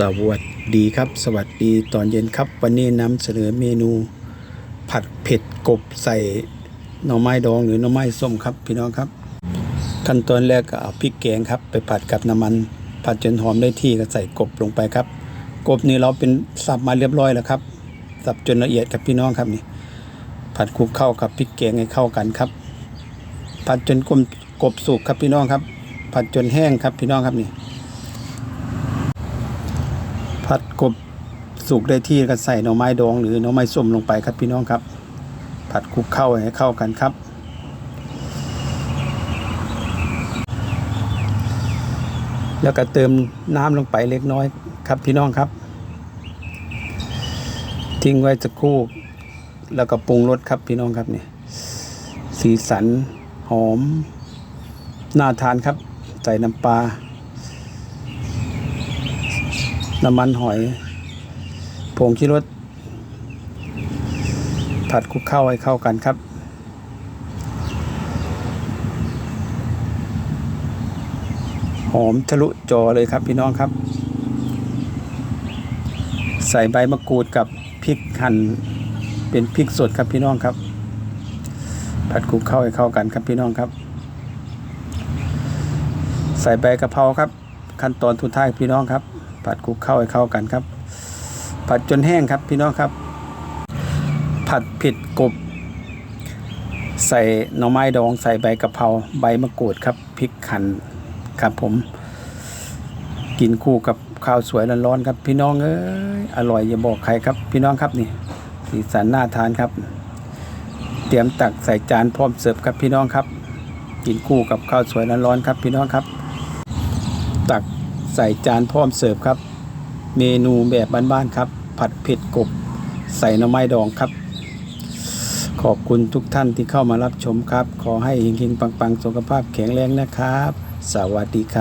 สวัสดีครับ สวัสดีตอนเย็นครับ วันนี้นำเสนอเมนู ผัดเผ็ดกบใส่หน่อไม้ดองหรือหน่อไม้ส้มครับ พี่น้องครับ ขั้นตอนแรกก็เอาพริกแกงครับ ไปผัดกับน้ำมัน ผัดจนหอมได้ที่ก็ใส่กบลงไปครับ กบนี่เราเป็นสับมาเรียบร้อยแล้วครับสับจนละเอียดครับพี่น้องครับนี่ ผัดคลุกเข้ากับพริกแกงให้เข้ากันครับ ผัดจนกลมกบสุกครับพี่น้องครับ ผัดจนแห้งครับพี่น้องครับนี่ ผัดกบสุกได้ที่ก็ใส่หน่อไม้ดองหรือหน่อไม้ส้มลงไปครับพี่น้องครับ ผัดคลุกเข้าให้เข้ากันครับ แล้วก็เติมน้ำลงไปเล็กน้อยครับพี่น้องครับ ทิ้งไว้สักครู่แล้วก็ปรุงรสครับพี่น้องครับเนี่ยสีสันหอมน่าทานครับ ใส่น้ำปลา น้ำมันหอยผงชีรสผัดคลุกเข้าให้เข้ากันครับ หอมทะลุจอเลยครับพี่น้องครับ ใส่ใบมะกรูดกับพริกหั่นเป็นพริกสดครับพี่น้องครับ ผัดคลุกเข้าให้เข้ากันครับพี่น้องครับ ใส่ใบกะเพราครับ ขั้นตอนทุดท้ายพี่น้องครับ ผัดคลุกเข้าให้เข้ากันครับ ผัดจนแห้งครับพี่น้องครับ ผัดผ็ดกบ ใส่หน่อไม้ดองใส่ใบกะเพราใบมะกรูดครับพริกขันครับผม กินคู่กับข้าวสวยร้อนๆครับ พี่น้องเอ้ยอร่อยอย่าบอกใครครับ พี่น้องครับนี่สีสันน่าทานครับ เตรียมตักใส่จานพร้อมเสิร์ฟครับพี่น้องครับ กินคู่กับข้าวสวยร้อนๆครับ พี่น้องครับ ตัก ใส่จานพร้อมเสิร์ฟครับ เมนูแบบบ้านๆครับ ผัดเผ็ดกบ ใส่หน่อไม้ดองครับ ขอบคุณทุกท่านที่เข้ามารับชมครับ ขอให้เฮงๆปังๆ สุขภาพแข็งแรงนะครับ สวัสดีครับ